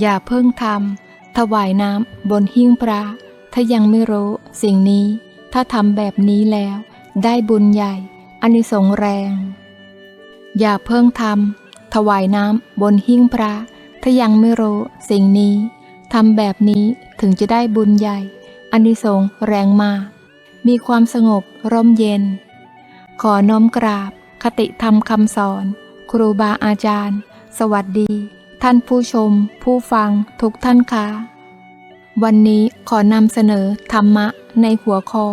อย่าเพิ่งทำถวายน้ำบนหิ้งพระ ถ้ายังไม่รู้สิ่งนี้ ถ้าทำแบบนี้แล้ว ได้บุญใหญ่อนิสงแรง อย่าเพิ่งทำถวายน้ำบนหิ้งพระ ถ้ายังไม่รู้สิ่งนี้ทำแบบนี้ถึงจะได้บุญใหญ่อนิสงแรงมาก มีความสงบร่มเย็น ขอน้อมกราบคติธรรมคำสอน ครูบาอาจารย์ สวัสดี ท่านผู้ชม ผู้ฟังทุกท่านคะวันนี้ขอนำเสนอธรรมะในหัวข้อ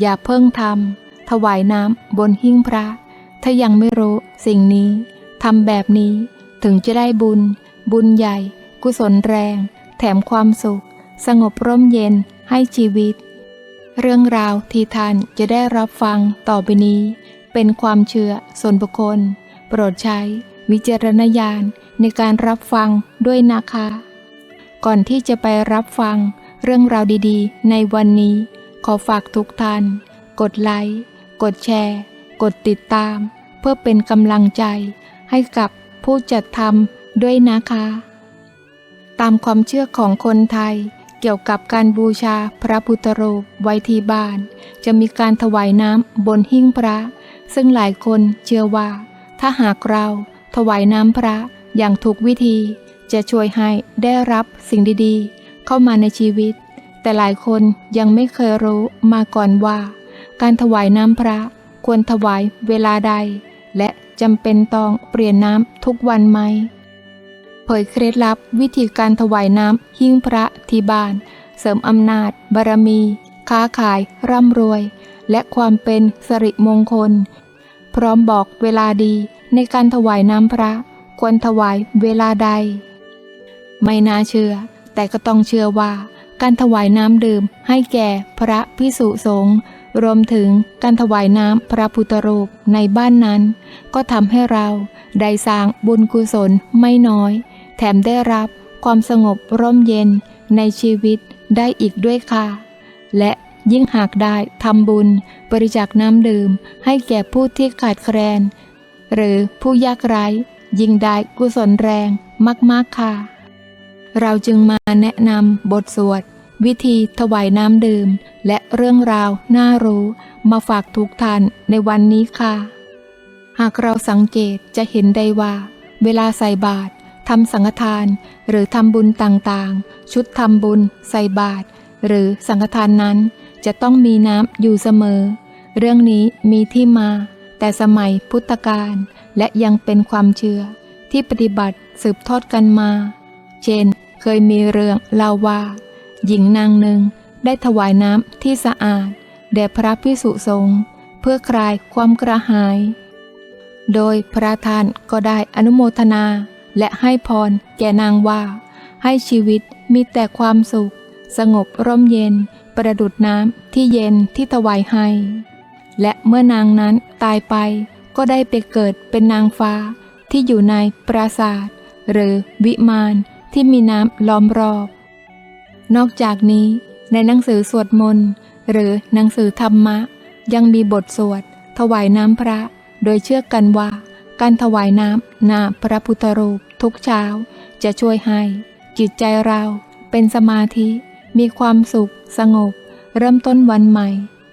อย่าเพิ่งทำถวายน้ำบนหิ้งพระ ถ้ายังไม่รู้สิ่งนี้ทำแบบนี้ถึงจะได้บุญ บุญใหญ่ กุศลแรง แถมความสุข สงบร่มเย็นให้ชีวิต เรื่องราวที่ท่านจะได้รับฟังต่อไปนี้ เป็นความเชื่อส่วนบุคคล โปรดใช้วิจารณญาณ ในการรับฟังด้วยนะคะ ก่อนที่จะไปรับฟังเรื่องราวดีๆ ในวันนี้ ขอฝากทุกท่าน กดไลค์กดแชร์ กดติดตาม เพื่อเป็นกำลังใจ ให้กับผู้จัดทำด้วยนะคะ ตามความเชื่อของคนไทยเกี่ยวกับการบูชาพระพุทธรูปไว้ที่บ้าน จะมีการถวายน้ำบนหิ้งพระ ซึ่งหลายคนเชื่อว่า ถ้าหากเราถวายน้ำพระ อย่างถูกวิธีจะช่วยให้ได้รับสิ่งดีๆ เข้ามาในชีวิต แต่หลายคนยังไม่เคยรู้มาก่อนว่า การถวายน้ำพระควรถวายเวลาใด และจำเป็นต้องเปลี่ยนน้ำทุกวันไหม เผยเคล็ดลับวิธีการถวายน้ำหิ้งพระที่บ้าน เสริมอำนาจบารมี ค้าขายร่ำรวย และความเป็นสริมงคล พร้อมบอกเวลาดีในการถวายน้ำพระ ควรถวายเวลาใด ไม่น่าเชื่อ แต่ก็ต้องเชื่อว่า การถวายน้ำดื่มให้แก่พระพิสุสงฆ์รวมถึงการถวายน้ำพระพุทธรูปในบ้านนั้น ก็ทำให้เราได้สร้างบุญกุศลไม่น้อย แถมได้รับความสงบร่มเย็นในชีวิตได้อีกด้วยค่ะ และยิ่งหากได้ทำบุญบริจาคน้ำดื่มให้แก่ผู้ที่ขาดแคลน หรือผู้ยากไร้ ยิ่งได้กุศลแรงมากๆค่ะ เราจึงมาแนะนำบทสวด วิธีถวายน้ำดื่ม และเรื่องราวน่ารู้มาฝากทุกท่านในวันนี้ค่ะ หากเราสังเกตจะเห็นได้ว่า เวลาใส่บาตรทำสังฆทาน หรือทำบุญต่างๆ ชุดทำบุญ ใส่บาตรหรือสังฆทานนั้น จะต้องมีน้ำอยู่เสมอ เรื่องนี้มีที่มา แต่สมัยพุทธกาล และยังเป็นความเชื่อที่ปฏิบัติสืบทอดกันมา เช่น เคยมีเรื่องเล่าว่า หญิงนางหนึ่งได้ถวายน้ำที่สะอาด แด่พระพิสุสงฆ์เพื่อคลายความกระหาย โดยพระท่านก็ได้อนุโมทนา และให้พรแก่นางว่า ให้ชีวิตมีแต่ความสุข สงบร่มเย็น ประดุดน้ำที่เย็นที่ถวายให้ และเมื่อนางนั้นตายไป ก็ได้ไปเกิดเป็นนางฟ้าที่อยู่ในปราสาทหรือวิมานที่มีน้ำล้อมรอบ นอกจากนี้ในหนังสือสวดมนต์หรือหนังสือธรรมะ ยังมีบทสวด ถวายน้ำพระ โดยเชื่อกันว่า การถวายน้ำหน้าพระพุทธรูปทุกเช้า จะช่วยให้ จิตใจเราเป็นสมาธิ มีความสุข สงบ เริ่มต้นวันใหม่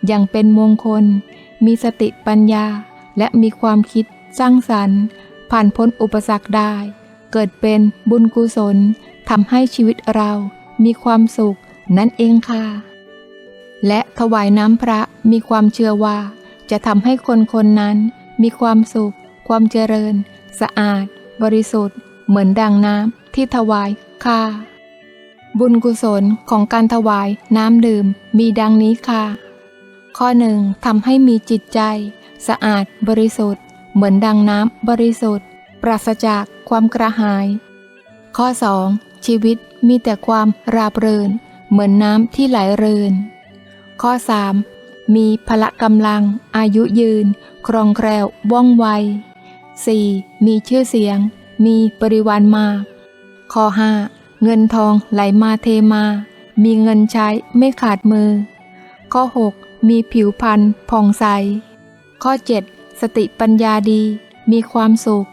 อย่างเป็นมงคล มีสติปัญญา และมีความคิดสร้างสรรค์ ผ่านพ้นอุปสรรคได้ เกิดเป็นบุญกุศลทำให้ชีวิตเรามีความสุขนั่นเองค่ะ และถวายน้ำพระมีความเชื่อว่า จะทำให้คนคนนั้น มีความสุข ความเจริญ สะอาด บริสุทธิ์ เหมือนดังน้ำที่ถวายค่ะ บุญกุศลของการถวายน้ำดื่มมีดังนี้ค่ะ ข้อหนึ่งทำให้มีจิตใจ สะอาดบริสุทธิ์ เหมือนดังน้ำบริสุทธิ์ ปราศจากความกระหาย ข้อ 2. ชีวิตมีแต่ความราบรื่น เหมือนน้ำที่ไหลเรินข้อ 3. มีพละกำลัง อายุยืน ครองแคล่วว่องไว 4. มีชื่อเสียง มีบริวารมาก ข้อ 5. เงินทองไหลมาเทมา มีเงินใช้ไม่ขาดมือ ข้อ 6. มีผิวพรรณผ่องใส ข้อ 7. สติปัญญาดี มีความสุข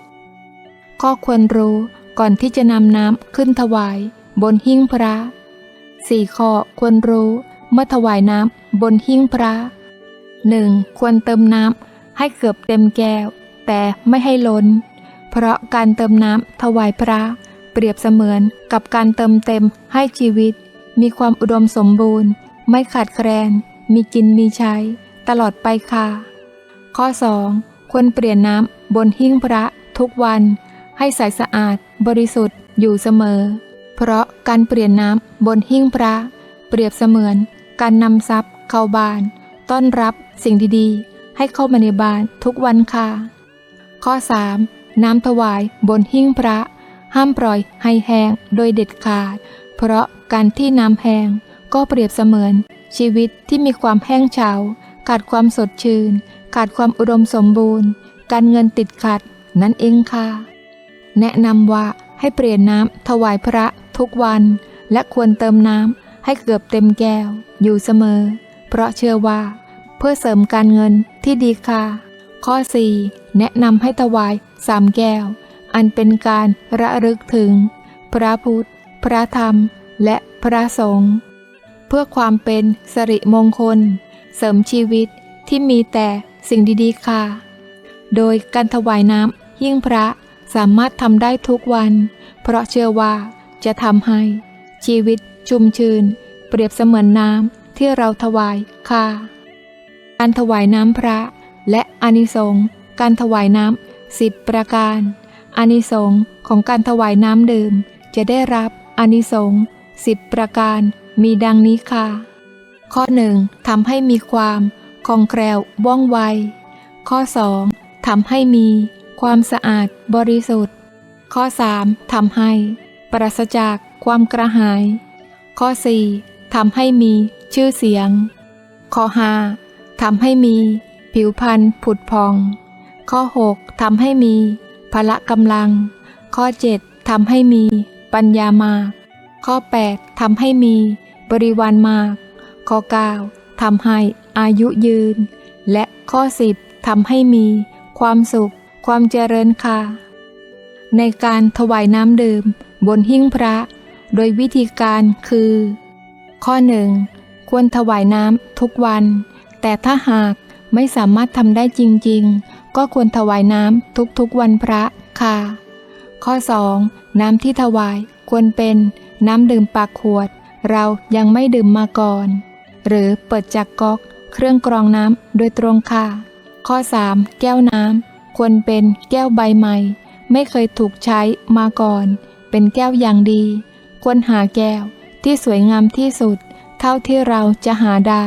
ข้อควรรู้ก่อนที่จะนำน้ำขึ้นถวาย บนหิ้งพระสี่ข้อควรรู้เมื่อถวายน้ำบนหิ้งพระ 1. ควรเติมน้ำให้เกือบเต็มแก้ว แต่ไม่ให้ล้น เพราะการเติมน้ำถวายพระ เปรียบเสมือนกับการเติมเต็มให้ชีวิต มีความอุดมสมบูรณ์ ไม่ขาดแคลนมีกินมีใช้ ตลอดไปค่ะ ข้อ 2. ควรเปลี่ยนน้ำบนหิ้งพระทุกวัน ให้ใสสะอาด บริสุทธิ์อยู่เสมอ เพราะการเปลี่ยนน้ำบนหิ้งพระ เปรียบเสมือน การนำทรัพย์ เข้าบ้าน ต้อนรับสิ่งดีๆ ให้เข้ามาในบ้านทุกวันค่ะ ข้อ 3. น้ำถวายบนหิ้งพระ ห้ามปล่อยให้แห้งโดยเด็ดขาด เพราะการที่น้ำแห้งก็เปรียบเสมือน ชีวิตที่มีความแห้งเฉาขาดความสดชื่นขาดความอุดมสมบูรณ์ การเงินติดขัด นั่นเองค่ะ แนะนำว่าให้เปลี่ยนน้ำถวายพระทุกวัน และควรเติมน้ำให้เกือบเต็มแก้ว อยู่เสมอ เพราะเชื่อว่า เพื่อเสริมการเงินที่ดีค่ะ ข้อ 4 แนะนำให้ถวายสามแก้ว อันเป็นการระลึกถึง พระพุทธ พระธรรม และพระสงฆ์เพื่อความเป็นสิริมงคล เสริมชีวิตที่มีแต่ สิ่งดีๆค่ะ โดยการถวายน้ำยิ่งพระสามารถทำได้ทุกวัน เพราะเชื่อว่าจะทำให้ ชีวิตชุ่มชื่นเปรียบเสมือนน้ำที่เราถวายค่ะ การถวายน้ำพระ และอานิสงส์การถวายน้ำสิบประการอานิสงส์ของการถวายน้ำดื่ม จะได้รับอานิสงส์สิบประการมีดังนี้ค่ะ ข้อหนึ่งทำให้มีความ คล่องแคล่วว่องไว ข้อ 2. ทำให้มี ความสะอาดบริสุทธิ์ ข้อ 3. ทำให้ ปราศจากความกระหาย ข้อ 4. ทำให้มีชื่อเสียง ข้อ 5. ทำให้มี ผิวพรรณผุดพอง ข้อ 6. ทำให้มีพละกำลัง ข้อ 7. ทำให้มีปัญญามาก ข้อ 8. ทำให้มีบริวารมาก ข้อ 9. ทำให้ อายุยืน และข้อ10ทำให้มี ความสุข ความเจริญค่ะ ในการถวายน้ำดื่ม บนหิ้งพระ โดยวิธีการคือ ข้อหนึ่งควรถวายน้ำทุกวัน แต่ถ้าหากไม่สามารถทำได้จริง ๆ ก็ควรถวายน้ำทุกๆวันพระค่ะ ข้อ 2. น้ำที่ถวายควรเป็นน้ำดื่มปากขวด เรายังไม่ดื่มมาก่อน หรือเปิดจากก๊อก เครื่องกรองน้ำโดยตรงค่ะ ข้อ 3. แก้วน้ำควรเป็นแก้วใบใหม่ ไม่เคยถูกใช้มาก่อน เป็นแก้วอย่างดี ควรหาแก้วที่สวยงามที่สุด เท่าที่เราจะหาได้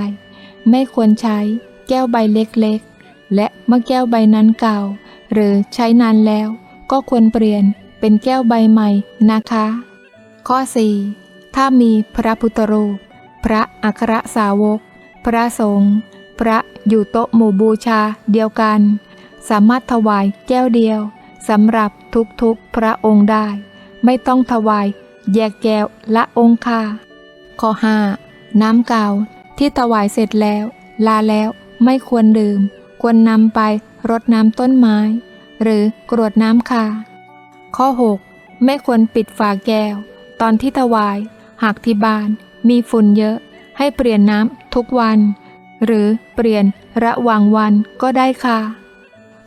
ไม่ควรใช้แก้วใบเล็กๆ และเมื่อแก้วใบนั้นเก่า หรือใช้นานแล้ว ก็ควรเปลี่ยนเป็นแก้วใบใหม่นะคะ ข้อ 4. ถ้ามีพระพุทธรูป พระอัครสาวก พระสงฆ์พระอยู่โต๊ะหมู่บูชาเดียวกัน สามารถถวายแก้วเดียวสำหรับทุกๆพระองค์ได้ ไม่ต้องถวายแยกแก้วละองค์ค่ะข้อ 5. น้ำเก่าที่ถวายเสร็จแล้ว ลาแล้วไม่ควรดื่ม ควรนำไปรดน้ำต้นไม้ หรือกรวดน้ำค่ะ ข้อ 6. ไม่ควรปิดฝาแก้ว ตอนที่ถวาย หากที่บ้านมีฝุ่นเยอะ ให้เปลี่ยนน้ำทุกวัน หรือเปลี่ยนระหว่างวันก็ได้ค่ะ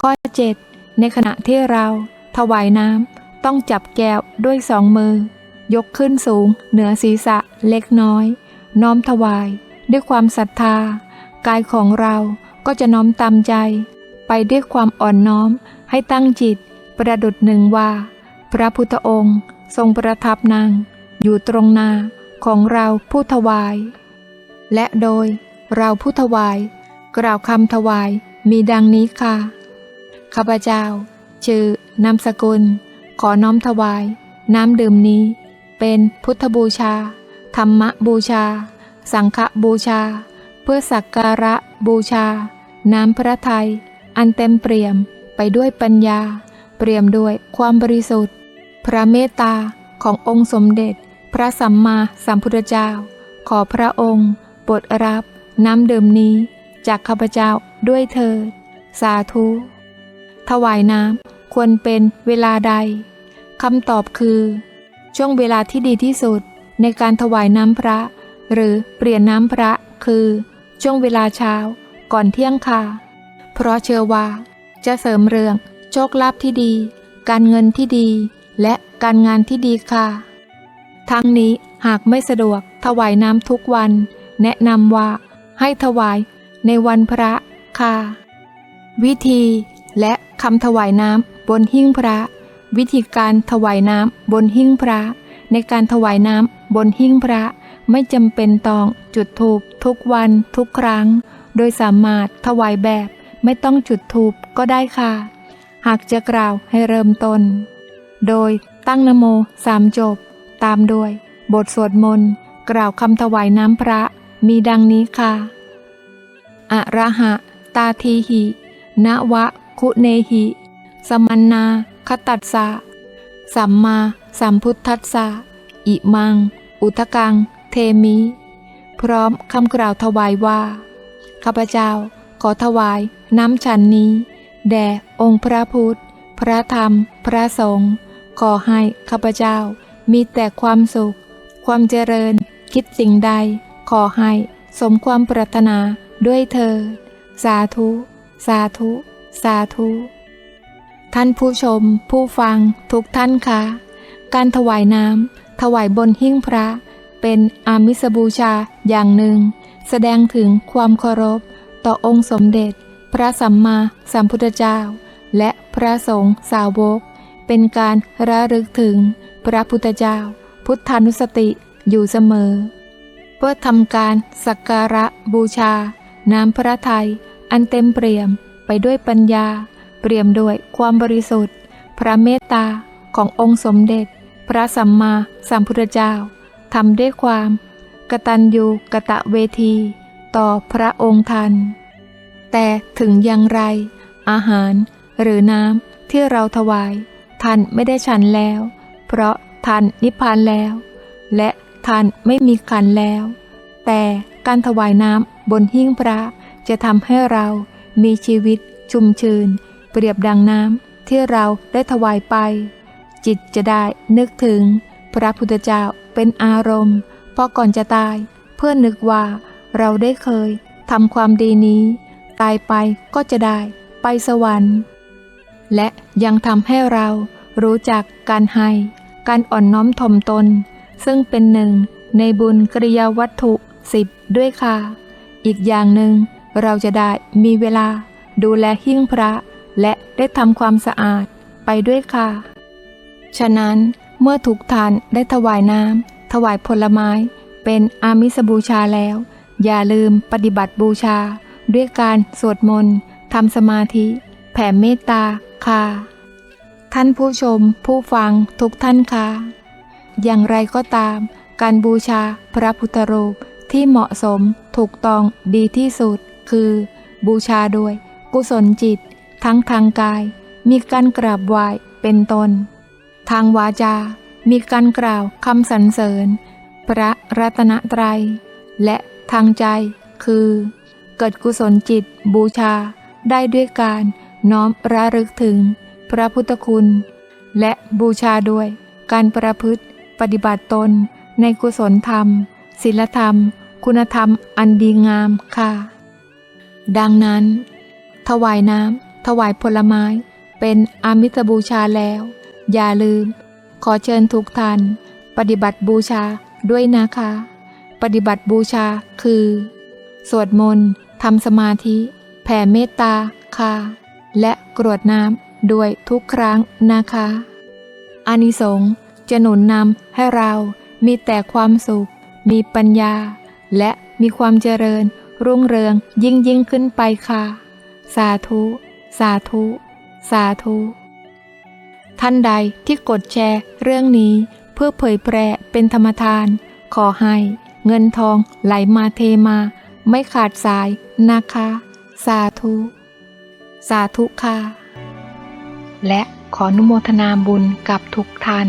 ข้อ 7. ในขณะที่เราถวายน้ำต้องจับแก้วด้วยสองมือ ยกขึ้นสูง เหนือศีรษะเล็กน้อย น้อมถวาย ด้วยความศรัทธา กายของเราก็จะน้อมตามใจ ไปด้วยความอ่อนน้อมให้ตั้งจิต ประดุดหนึ่งว่า พระพุทธองค์ ทรงประทับนางอยู่ตรงนาของเราผู้ถวาย และโดยเราผู้ถวาย กล่าวคำถวายมีดังนี้ค่ะ ข้าพเจ้า ชื่อนามสกุล ขอน้อมถวาย น้ำดื่มนี้ เป็นพุทธบูชา ธรรมบูชา สังฆบูชา เพื่อสักการะบูชา น้ำพระทัยอันเต็มเปี่ยมไปด้วยปัญญา เปี่ยมด้วยความบริสุทธิ์ พระเมตตาขององค์สมเด็จ พระสัมมาสัมพุทธเจ้า ขอพระองค์ ดรับน้ำดื่มนี้จากข้าพเจ้าด้วยเถิดสาธุ ถวายน้ำควรเป็นเวลาใดคำตอบคือ ช่วงเวลาที่ดีที่สุดในการถวายน้ำพระ หรือเปลี่ยนน้ำพระคือ ช่วงเวลาเช้าก่อนเที่ยงค่ะ เพราะเชื่อว่า จะเสริมเรื่องโชคลาภที่ดี การเงินที่ดี และการงานที่ดีค่ะ ทั้งนี้หากไม่สะดวกถวายน้ำทุกวัน แนะนำว่า ให้ถวายในวันพระค่ะ วิธีและคำถวายน้ำบนหิ้งพระ วิธีการถวายน้ำบนหิ้งพระ ในการถวายน้ำบนหิ้งพระไม่จำเป็นต้องจุดธูปทุกวันทุกครั้ง โดยสามารถถวายแบบไม่ต้องจุดธูปก็ได้ค่ะ หากจะกล่าวให้เริ่มต้น โดยตั้งนโมสามจบ ตามด้วย บทสวดมนต์ กล่าวคำถวายน้ำพระ มีดังนี้ค่ะ อะระหะ ตาทีหินวะ คุเนหิ สมันนาคตัสสะ สัมมาสัมพุทธัสสะ อิมัง อุทกัง เทมิ พร้อมคำกล่าวถวายว่า ข้าพเจ้าขอถวายน้ำฉันนี้ แด่องค์พระพุทธ พระธรรม พระสงฆ์ ขอให้ข้าพเจ้ามีแต่ความสุข ความเจริญ คิดสิ่งใด ขอให้สมความปรารถนาด้วยเธอ สาธุ สาธุ สาธุ ท่านผู้ชม ผู้ฟังทุกท่านคะ การถวายน้ำถวายบนหิ้งพระ เป็นอามิสบูชาอย่างหนึ่ง แสดงถึงความเคารพ ต่อองค์สมเด็จ พระสัมมาสัมพุทธเจ้า และพระสงฆ์สาวก เป็นการระลึกถึงพระพุทธเจ้า พุทธานุสติอยู่เสมอ พื่อทำการสักการะบูชา น้ำพระทัยอันเต็มเปี่ยมไปด้วยปัญญา เปี่ยมด้วยความบริสุทธิ์ พระเมตตาขององค์สมเด็จ พระสัมมาสัมพุทธเจ้าทำด้วยความกตัญญูกะตะเวที ต่อพระองค์ท่านแต่ถึงอย่างไร อาหารหรือน้ำที่เราถวายท่านไม่ได้ฉันแล้ว เพราะท่านนิพพานแล้ว และ ทานไม่มีขันแล้ว แต่การถวายน้ำบนหิ้งพระจะทำให้เรามีชีวิตชุ่มชื่นเปรียบดังน้ำที่เราได้ถวายไป จิตจะได้นึกถึง พระพุทธเจ้าเป็นอารมณ์พอก่อนจะตาย เพื่อนึกว่าเราได้เคยทำความดีนี้ ตายไปก็จะได้ไปสวรรค์ และยังทำให้เรารู้จักการให้ การอ่อนน้อมถ่อมตน ซึ่งเป็นหนึ่งในบุญกริยาวัตถุสิบด้วยค่ะ อีกอย่างหนึ่งเราจะได้มีเวลาดูแลหิ้งพระ และได้ทำความสะอาดไปด้วยค่ะ ฉะนั้นเมื่อถูกทานได้ถวายน้ำถวายผลไม้เป็นอามิสบูชาแล้ว อย่าลืมปฏิบัติบูชา ด้วยการสวดมนต์ทำสมาธิ แผ่เมตตาค่ะ ท่านผู้ชมผู้ฟังทุกท่านค่ะ อย่างไรก็ตาม การบูชาพระพุทธรูปที่เหมาะสมถูกต้องดีที่สุด คือ บูชาโดย กุศลจิต ทั้งทางกาย มีการกราบไหว้เป็นต้นทางวาจา มีการกล่าวคำสรรเสริญ พระรัตนตรัย และทางใจคือ เกิดกุศลจิตบูชาได้ด้วยการน้อมระลึกถึง พระพุทธคุณ และบูชาด้วยการประพฤติ ปฏิบัติตน ในกุศลธรรมศีลธรรม คุณธรรมอันดีงามค่ะ ดังนั้น ถวายน้ำถวายผลไม้ เป็นอามิสบูชาแล้ว อย่าลืม ขอเชิญทุกท่าน ปฏิบัติบูชาด้วยนะคะ ปฏิบัติบูชาคือ สวดมนต์ทำสมาธิ แผ่เมตตาค่ะ และกรวดน้ำด้วยทุกครั้งนะคะอานิสงส์ จะหนุนนำให้เรามีแต่ความสุข มีปัญญา และมีความเจริญ รุ่งเรืองยิ่งยิ่งขึ้นไปค่ะ สาธุ สาธุ สาธุ ท่านใดที่กดแชร์เรื่องนี้ เพื่อเผยแพร่เป็นธรรมทาน ขอให้เงินทองไหลมาเทมา ไม่ขาดสายนะคะ สาธุ สาธุค่ะและขออนุโมทนาบุญกับทุกท่าน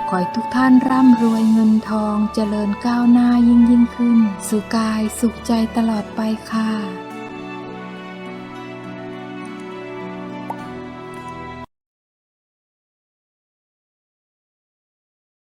ขอให้ทุกท่านร่ำรวยเงินทองเจริญก้าวหน้ายิ่งยิ่งขึ้น สุขกายสุขใจตลอดไปค่ะ